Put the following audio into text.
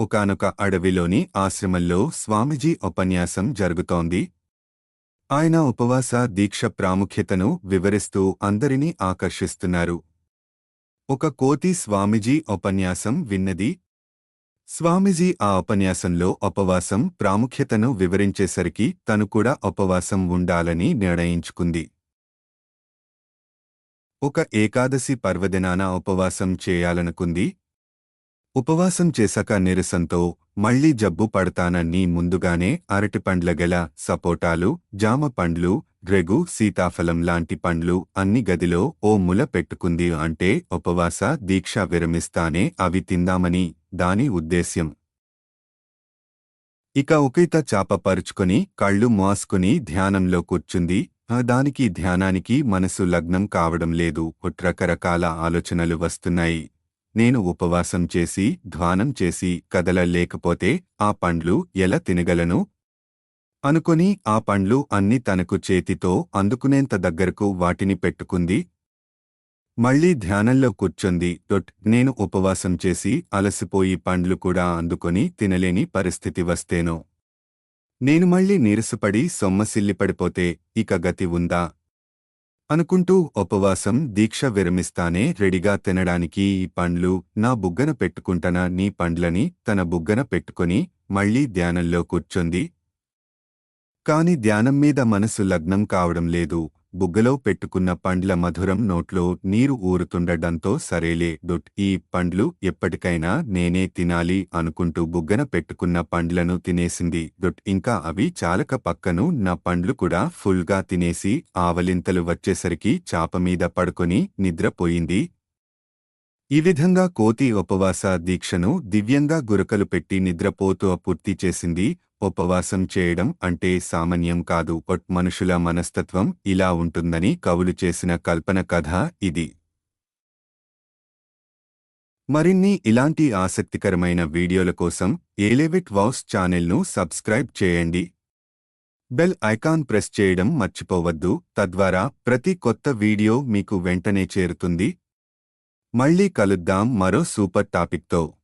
ఒకానొక అడవిలోని ఆశ్రమంలో స్వామిజీ ఉపన్యాసం జరుగుతోంది. ఆయన ఉపవాస దీక్ష ప్రాముఖ్యతను వివరిస్తూ అందరినీ ఆకర్షిస్తున్నారు. ఒక కోతి స్వామిజీ ఉపన్యాసం విన్నది. స్వామిజీ ఆ ఉపన్యాసంలో ఉపవాసం ప్రాముఖ్యతను వివరించేసరికి తను కూడా ఉపవాసం ఉండాలని నిర్ణయించుకుంది. ఒక ఏకాదశి పర్వదినాన ఉపవాసం చేయాలనుకుంది. ఉపవాసం చేశాక నిరసంతో మళ్ళీ జబ్బు పడతానని ముందుగానే అరటిపండ్ల గల సపోటాలు జామ పండ్లు గ్రెగు సీతాఫలం లాంటి పండ్లు అన్ని గదిలో ఓ ముల పెట్టుకుంది అంటే ఉపవాస దీక్ష విరమిస్తానే అవి తిందామని దాని ఉద్దేశ్యం. ఇక ఉకిత చాప పరుచుకొని కళ్ళు మోసుకుని ధ్యానంలో కూర్చుంది. ఆ దానికి ధ్యానానికి మనసు లగ్నం కావడం లేదు. రకరకాల ఆలోచనలు వస్తున్నాయి. నేను ఉపవాసం చేసి ధ్వానం చేసి కదలలేకపోతే ఆ పండ్లు ఎలా తినగలను? అనుకొని ఆ పండ్లు అన్ని తనకు చేతితో అందుకునేంత దగ్గరకు వాటిని పెట్టుకుంది. మళ్ళీ ధ్యానంలో కూర్చుంది. డొట్ నేను ఉపవాసం చేసి అలసిపోయి పండ్లు కూడా అందుకొని తినలేని పరిస్థితి వస్తేనో? నేను మళ్ళీ నీరసపడి సొమ్మసిల్లిపడిపోతే ఇక గతి ఉందా? అనుకుంటూ ఉపవాసం దీక్ష విరమిస్తానే రెడీగా తినడానికి ఈ పండ్లు నా బుగ్గన పెట్టుకుంటన నీ పండ్లని తన బుగ్గన పెట్టుకొని మళ్ళీ ధ్యానంలో కూర్చుంది. కాని ధ్యానం మీద మనసు లగ్నం కావడం లేదు. బుగ్గలో పెట్టుకున్న పండ్ల మధురం నోట్లో నీరు ఊరుతుండటంతో సరేలే డొట్ ఈ పండ్లు ఎప్పటికైనా నేనే తినాలి అనుకుంటూ బుగ్గన పెట్టుకున్న పండ్లను తినేసింది. డొట్ ఇంకా అవి చాలక పక్కను నా పండ్లు కూడా ఫుల్గా తినేసి ఆవలింతలు వచ్చేసరికి చాప మీద పడుకొని నిద్రపోయింది. ఈ విధంగా కోతి ఉపవాస దీక్షను దివ్యంగా గురకలు పెట్టి నిద్రపోతూ పూర్తి చేసింది. ఉపవాసం చేయడం అంటే సామాన్యం కాదు. ఒట్ మనుషుల మనస్తత్వం ఇలా ఉంటుందని కవులు చేసిన కల్పన కథ ఇది. మరిన్ని ఇలాంటి ఆసక్తికరమైన వీడియోల కోసం ఏలేవిట్ వాస్ ఛానెల్ను సబ్స్క్రైబ్ చేయండి. బెల్ ఐకాన్ ప్రెస్ చేయడం మర్చిపోవద్దు. తద్వారా ప్రతి కొత్త వీడియో మీకు వెంటనే చేరుతుంది. మళ్ళీ కలుద్దాం మరో సూపర్ టాపిక్తో.